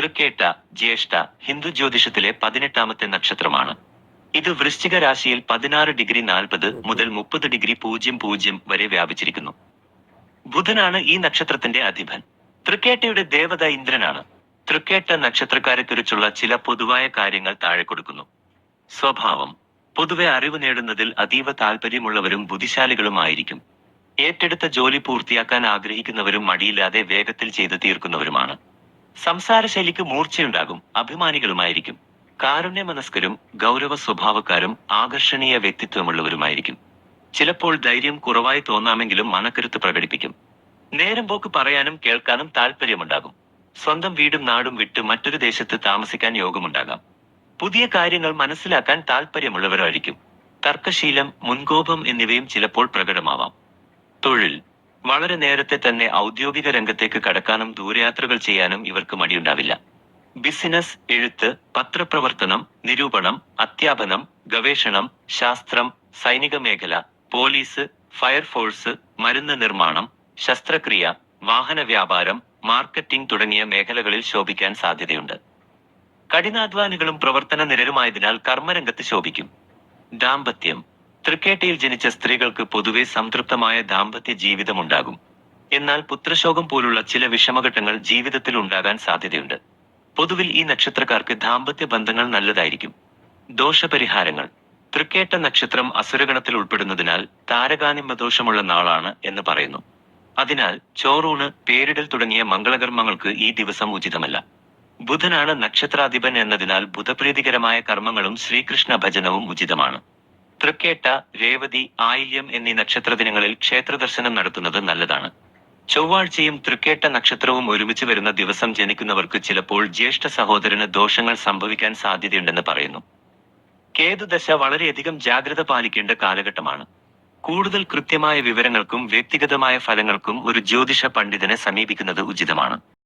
തൃക്കേട്ട ജ്യേഷ്ഠ ഹിന്ദു ജ്യോതിഷത്തിലെ പതിനെട്ടാമത്തെ നക്ഷത്രമാണ്. ഇത് വൃശ്ചിക രാശിയിൽ പതിനാറ് ഡിഗ്രി നാൽപ്പത് മുതൽ മുപ്പത് ഡിഗ്രി പൂജ്യം പൂജ്യം വരെ വ്യാപിച്ചിരിക്കുന്നു. ബുധനാണ് ഈ നക്ഷത്രത്തിന്റെ അധിപൻ. തൃക്കേട്ടയുടെ ദേവത ഇന്ദ്രനാണ്. തൃക്കേട്ട നക്ഷത്രക്കാരെ കുറിച്ചുള്ള ചില പൊതുവായ കാര്യങ്ങൾ താഴെ കൊടുക്കുന്നു. സ്വഭാവം. പൊതുവെ അറിവ് നേടുന്നതിൽ അതീവ താല്പര്യമുള്ളവരും ബുദ്ധിശാലികളുമായിരിക്കും ഏറ്റെടുത്ത ജോലി പൂർത്തിയാക്കാൻ ആഗ്രഹിക്കുന്നവരും മടിയില്ലാതെ വേഗത്തിൽ ചെയ്തു തീർക്കുന്നവരുമാണ്. സംസാര ശൈലിക്ക് മൂർച്ചയുണ്ടാകും അഭിമാനികളുമായിരിക്കും. കാരുണ്യ മനസ്കരും ഗൗരവ സ്വഭാവക്കാരും ആകർഷണീയ വ്യക്തിത്വമുള്ളവരുമായിരിക്കും. ചിലപ്പോൾ ധൈര്യം കുറവായി തോന്നാമെങ്കിലും മനക്കരുത്ത് പ്രകടിപ്പിക്കും. നേരം പോക്ക് പറയാനും കേൾക്കാനും താല്പര്യമുണ്ടാകും സ്വന്തം വീടും നാടും വിട്ട് മറ്റൊരു ദേശത്ത് താമസിക്കാൻ യോഗമുണ്ടാകാം. പുതിയ കാര്യങ്ങൾ മനസ്സിലാക്കാൻ താല്പര്യമുള്ളവരായിരിക്കും തർക്കശീലം മുൻകോപം എന്നിവയും ചിലപ്പോൾ പ്രകടമാവാം. വളരെ നേരത്തെ തന്നെ ഔദ്യോഗിക രംഗത്തേക്ക് കടക്കാനും ദൂരയാത്രകൾ ചെയ്യാനും ഇവർക്ക് മടിയുണ്ടാവില്ല. ബിസിനസ് എഴുത്ത് പത്രപ്രവർത്തനം നിരൂപണം അധ്യാപനം ഗവേഷണം ശാസ്ത്രം സൈനിക മേഖല പോലീസ് ഫയർഫോഴ്സ് മരുന്ന് നിർമ്മാണം ശസ്ത്രക്രിയ വാഹന വ്യാപാരം മാർക്കറ്റിംഗ് തുടങ്ങിയ മേഖലകളിൽ ശോഭിക്കാൻ സാധ്യതയുണ്ട്. കഠിനാധ്വാനികളും പ്രവർത്തന നിരരുമായതിനാൽ കർമ്മരംഗത്ത് ശോഭിക്കും. ദാമ്പത്യം തൃക്കേട്ടയിൽ ജനിച്ച സ്ത്രീകൾക്ക് പൊതുവെ സംതൃപ്തമായ ദാമ്പത്യ ജീവിതമുണ്ടാകും. എന്നാൽ പുത്രശോകം പോലുള്ള ചില വിഷമഘട്ടങ്ങൾ ജീവിതത്തിൽ ഉണ്ടാകാൻ സാധ്യതയുണ്ട്. പൊതുവിൽ ഈ നക്ഷത്രക്കാർക്ക് ദാമ്പത്യ ബന്ധങ്ങൾ നല്ലതായിരിക്കും. ദോഷപരിഹാരങ്ങൾ. തൃക്കേട്ട നക്ഷത്രം അസുരഗണത്തിൽ ഉൾപ്പെടുന്നതിനാൽ താരകാനിമ്മ ദോഷമുള്ള നാളാണ് എന്ന് പറയുന്നു. അതിനാൽ ചോറൂണ് പേരിടൽ തുടങ്ങിയ മംഗളകർമ്മങ്ങൾക്ക് ഈ ദിവസം ഉചിതമല്ല. ബുധനാണ് നക്ഷത്രാധിപൻ എന്നതിനാൽ ബുധപ്രീതികരമായ കർമ്മങ്ങളും ശ്രീകൃഷ്ണ ഭജനവും ഉചിതമാണ്. തൃക്കേട്ട രേവതി ആയില്യം എന്നീ നക്ഷത്ര ദിനങ്ങളിൽ ക്ഷേത്ര ദർശനം നടത്തുന്നത് നല്ലതാണ്. ചൊവ്വാഴ്ചയും തൃക്കേട്ട നക്ഷത്രവും ഒരുമിച്ച് വരുന്ന ദിവസം ജനിക്കുന്നവർക്ക് ചിലപ്പോൾ ജ്യേഷ്ഠ സഹോദരന് ദോഷങ്ങൾ സംഭവിക്കാൻ സാധ്യതയുണ്ടെന്ന് പറയുന്നു. കേതുദശ വളരെയധികം ജാഗ്രത പാലിക്കേണ്ട കാലഘട്ടമാണ്. കൂടുതൽ കൃത്യമായ വിവരങ്ങൾക്കും വ്യക്തിഗതമായ ഫലങ്ങൾക്കും ഒരു ജ്യോതിഷ പണ്ഡിതനെ സമീപിക്കുന്നത് ഉചിതമാണ്.